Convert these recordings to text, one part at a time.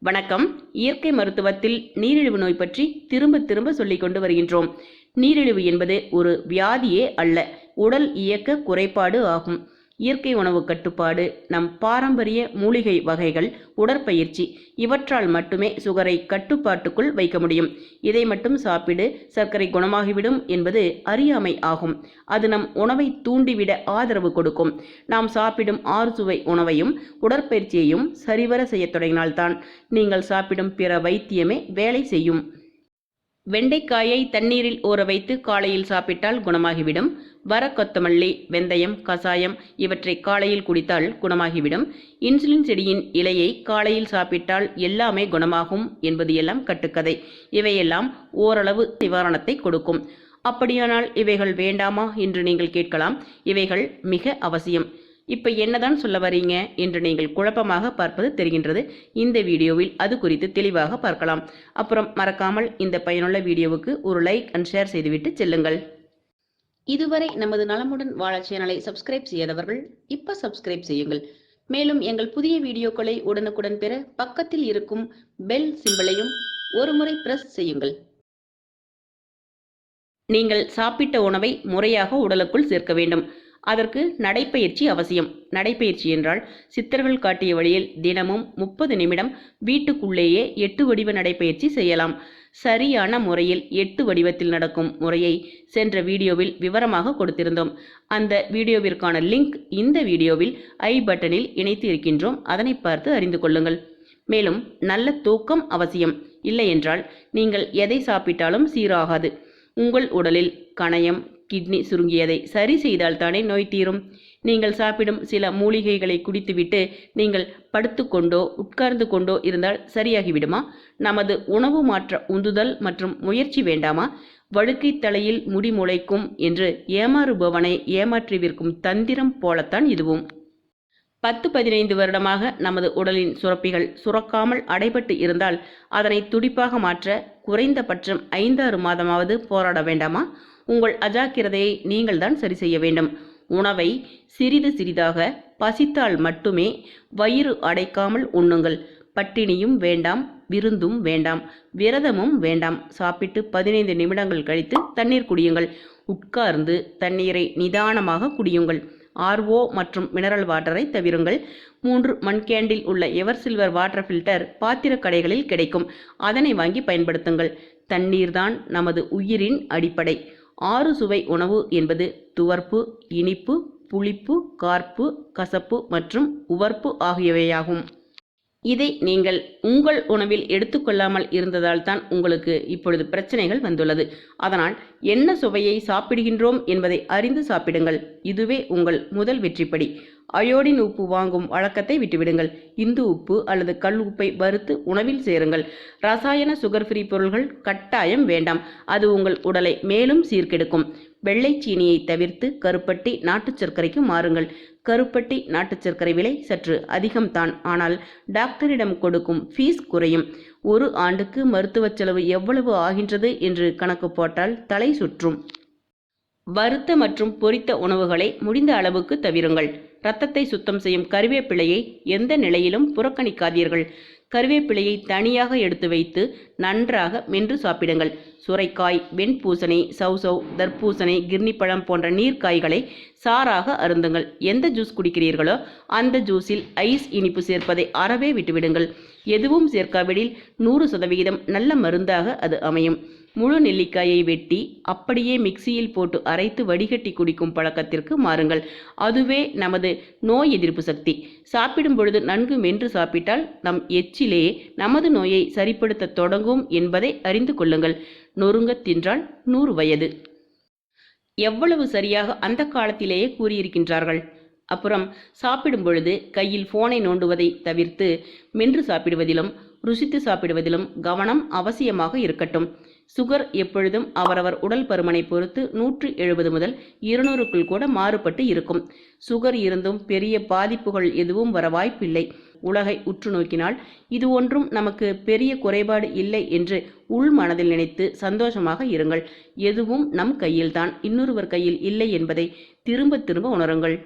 வணக்கம். இயற்கை மருத்துவத்தில் நீரிழிவு நோய் பற்றி திரும்ப திரும்ப சொல்லிக் கொண்டு வருகின்றோம். நீரிழிவு என்பது ஒரு வியாதியே அல்ல உடல் இயக்க குறைபாடு ஆகும். இயற்கை உணவு கட்டுப்பாடு நம் பாரம்பரிய மூலிகை வகைகள் உடற்பயிற்சி இவற்றால் மட்டுமே சுகரை கட்டுப்பாட்டுக்குள் வைக்க முடியும். இதை மட்டும் சாப்பிடு சர்க்கரை குணமாகிவிடும் என்பது அறியாமை ஆகும். அது நம் உணவை தூண்டிவிட ஆதரவு கொடுக்கும். நாம் சாப்பிடும் ஆறு சுவை உணவையும் உடற்பயிற்சியையும் சரிவர செய்யத் தொடங்கினால்தான் நீங்கள் சாப்பிடும் பிற வைத்தியமே வேலை செய்யும். வெண்டைக்காயை தண்ணீரில் ஊற வைத்து காலையில் சாப்பிட்டால் குணமாகிவிடும். வர கொத்தமல்லி வெந்தயம் கசாயம் இவற்றை காலையில் குடித்தால் குணமாகிவிடும். இன்சுலின் செடியின் இலையை காலையில் சாப்பிட்டால் எல்லாமே குணமாகும் என்பது எல்லாம் கட்டுக்கதை. இவையெல்லாம் ஓரளவு நிவாரணத்தை கொடுக்கும். அப்படியானால் இவைகள் வேண்டாமா என்று நீங்கள் கேட்கலாம். இவைகள் மிக அவசியம். இப்போ என்னதான் சொல்ல வரீங்க என்று நீங்கள் குழப்பமாக பார்ப்பது தெரிகின்றது. இந்த வீடியோவில் அது குறித்து தெளிவாக பார்க்கலாம். அப்புறம் மறக்காமல் இந்த பயனுள்ள வீடியோவுக்கு ஒரு லைக் அண்ட் ஷேர் செய்துவிட்டு செல்லுங்கள். இதுவரை நமது நலமுடன் வாழ சேனலை சப்ஸ்கிரைப் செய்யாதவர்கள் இப்ப சப்ஸ்கிரைப் செய்யுங்கள். மேலும் எங்கள் புதிய வீடியோக்களை உடனுக்குடன் பெற பக்கத்தில் இருக்கும் பெல் சிம்பலையும் ஒருமுறை பிரஸ் செய்யுங்கள். நீங்கள் சாப்பிட்ட உணவை முறையாக உடலுக்குள் சேர்க்க வேண்டும். அதற்கு நடைப்பயிற்சி அவசியம். நடைப்பயிற்சி என்றால் சித்தர்கள் காட்டிய வழியில் தினமும் முப்பது நிமிடம் வீட்டுக்குள்ளேயே எட்டு வடிவ நடைப்பயிற்சி செய்யலாம். சரியான முறையில் எட்டு வடிவத்தில் நடக்கும் முறையை சென்ற வீடியோவில் விவரமாக கொடுத்திருந்தோம். அந்த வீடியோவிற்கான லிங்க் இந்த வீடியோவில் ஐ பட்டனில் இணைத்து இருக்கின்றோம். அதனை பார்த்து அறிந்து கொள்ளுங்கள். மேலும் நல்ல தூக்கம் அவசியம். இல்லை என்றால் நீங்கள் எதை சாப்பிட்டாலும் சீராகாது. உங்கள் உடலில் கணையம் கிட்னி சுருங்கியதை சரி செய்தால் தானே நோய் தீரும். நீங்கள் சாப்பிடும் சில மூலிகைகளை குடித்துவிட்டு நீங்கள் படுத்துக்கொண்டோ உட்கார்ந்து கொண்டோ இருந்தால் சரியாகிவிடுமா? நமது உணவு மாற்ற உந்துதல் மற்றும் முயற்சி வேண்டாமா? வழுக்கை தலையில் முடி முளைக்கும் என்று ஏமாறுபவனை ஏமாற்றி விற்கும் தந்திரம் போலத்தான் இதுவும். பத்து பதினைந்து வருடமாக நமது உடலின் சுரப்பிகள் சுரக்காமல் அடைபட்டு இருந்தால் அதனை துடிப்பாக மாற்ற குறைந்தபட்சம் ஐந்தாறு மாதமாவது போராட வேண்டாமா? உங்கள் அஜாக்கிரதையை நீங்கள்தான் சரி செய்ய வேண்டும். உணவை சிறிது சிறிதாக பசித்தால் மட்டுமே வயிறு அடைக்காமல் உண்ணுங்கள். பட்டினியும் வேண்டாம் விருந்தும் வேண்டாம் விரதமும் வேண்டாம். சாப்பிட்டு பதினைந்து நிமிடங்கள் கழித்து தண்ணீர் குடியுங்கள். உட்கார்ந்து தண்ணீரை நிதானமாக குடியுங்கள். ஆர்ஓ மற்றும் மினரல் வாட்டரை தவிருங்கள். மூன்று மண்கேண்டில் உள்ள எவர் சில்வர் வாட்டர் ஃபில்டர் பாத்திர கடைகளில் கிடைக்கும். அதனை வாங்கி பயன்படுத்துங்கள். தண்ணீர்தான் நமது உயிரின் அடிப்படை. ஆறு சுவை உணவு என்பது துவர்ப்பு இனிப்பு புளிப்பு கார்ப்பு கசப்பு மற்றும் உவர்ப்பு ஆகியவையாகும். இதை நீங்கள் உங்கள் உணவில் எடுத்துக்கொள்ளாமல் இருந்ததால் தான் உங்களுக்கு இப்பொழுது பிரச்சனைகள் வந்துள்ளது. அதனால் என்ன சுவையை சாப்பிடுகின்றோம் என்பதை அறிந்து சாப்பிடுங்கள். இதுவே உங்கள் முதல் வெற்றிப்படி. அயோடின் உப்பு வாங்கும் வழக்கத்தை விட்டுவிடுங்கள். இந்து உப்பு அல்லது கல் உப்பை வறுத்து உணவில் சேருங்கள். ரசாயன சுகர் ஃப்ரீ பொருள்கள் கட்டாயம் வேண்டாம். அது உங்கள் உடலை மேலும் சீர்கெடுக்கும். வெள்ளை சீனியை தவிர்த்து கருப்பட்டி நாட்டுச் சர்க்கரைக்கு மாறுங்கள். கருப்பட்டி நாட்டுச் சர்க்கரை விலை சற்று அதிகம்தான் ஆனால் டாக்டரிடம் கொடுக்கும் ஃபீஸ் குறையும். ஒரு ஆண்டுக்கு மருத்துவச் செலவு எவ்வளவு ஆகின்றது என்று கணக்கு போட்டால் தலை சுற்றும். வறுத்த மற்றும் பொரித்த உணவுகளை முடிந்த அளவுக்கு தவிருங்கள். இரத்தத்தை சுத்தம் செய்யும் கருவேப்பிலையை எந்த நிலையிலும் புறக்கணிக்காதீர்கள். கருவேப்பிலையை தனியாக எடுத்து வைத்து நன்றாக மென்று சாப்பிடுங்கள். சுரைக்காய் வெண்பூசணி சௌசவ் தர்பூசணி கிர்னிப்பழம் போன்ற நீர்க்காய்களை சாராக அருந்துங்கள். எந்த ஜூஸ் குடிக்கிறீர்களோ அந்த ஜூஸில் ஐஸ் இனிப்பு சேர்ப்பதை அறவே விட்டுவிடுங்கள். எதுவும் சேர்க்காவிடில் நூறு சதவிகிதம் நல்ல மருந்தாக அது அமையும். முழு நெல்லிக்காயை வெட்டி அப்படியே மிக்சியில் போட்டு அரைத்து வடிகட்டி குடிக்கும் பழக்கத்திற்கு மாறுங்கள். அதுவே நமது நோய் எதிர்ப்பு சக்தி. சாப்பிடும் பொழுது நன்கு மென்று சாப்பிட்டால் நம் எச்சிலே நமது நோயை சரிப்படுத்த தொடங்கும் என்பதை அறிந்து கொள்ளுங்கள். நொறுங்க தின்றால் நூறு வயது. எவ்வளவு சரியாக அந்த காலத்திலேயே கூறியிருக்கின்றார்கள்? அப்புறம் சாப்பிடும் பொழுது கையில் போனை நோண்டுவதை தவிர்த்து மென்று சாப்பிடுவதிலும் ருசித்து சாப்பிடுவதிலும் கவனம் அவசியமாக இருக்கட்டும். சுகர் எப்பொழுதும் அவரவர் உடல் பருமனை பொறுத்து நூற்று எழுபது முதல் இருநூறுக்குள் கூட மாறுபட்டு இருக்கும். சுகர் இருந்தும் பெரிய பாதிப்புகள் எதுவும் வர வாய்ப்பில்லை. உலகை உற்று நோக்கினால் இது ஒன்றும் நமக்கு பெரிய குறைபாடு இல்லை என்று உள் மனதில் நினைத்து சந்தோஷமாக இருங்கள். எதுவும் நம் கையில்தான் இன்னொருவர் கையில் இல்லை என்பதை திரும்ப திரும்ப உணருங்கள்.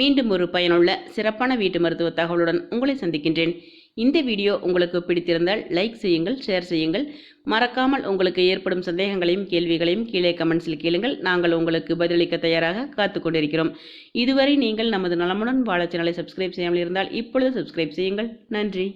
மீண்டும் ஒரு பயனுள்ள சிறப்பான வீட்டு மருத்துவ தகவலுடன் உங்களை சந்திக்கின்றேன். இந்த வீடியோ உங்களுக்கு பிடித்திருந்தால் லைக் செய்யுங்கள் ஷேர் செய்யுங்கள். மறக்காமல் உங்களுக்கு ஏற்படும் சந்தேகங்களையும் கேள்விகளையும் கீழே கமெண்ட்ஸில் கேளுங்கள். நாங்கள் உங்களுக்கு பதிலளிக்க தயாராக காத்து கொண்டிருக்கிறோம். இதுவரை நீங்கள் நமது நலமுடன் வாழ சேனலை சப்ஸ்கிரைப் செய்யாமல் இருந்தால் இப்பொழுது சப்ஸ்கிரைப் செய்யுங்கள். நன்றி.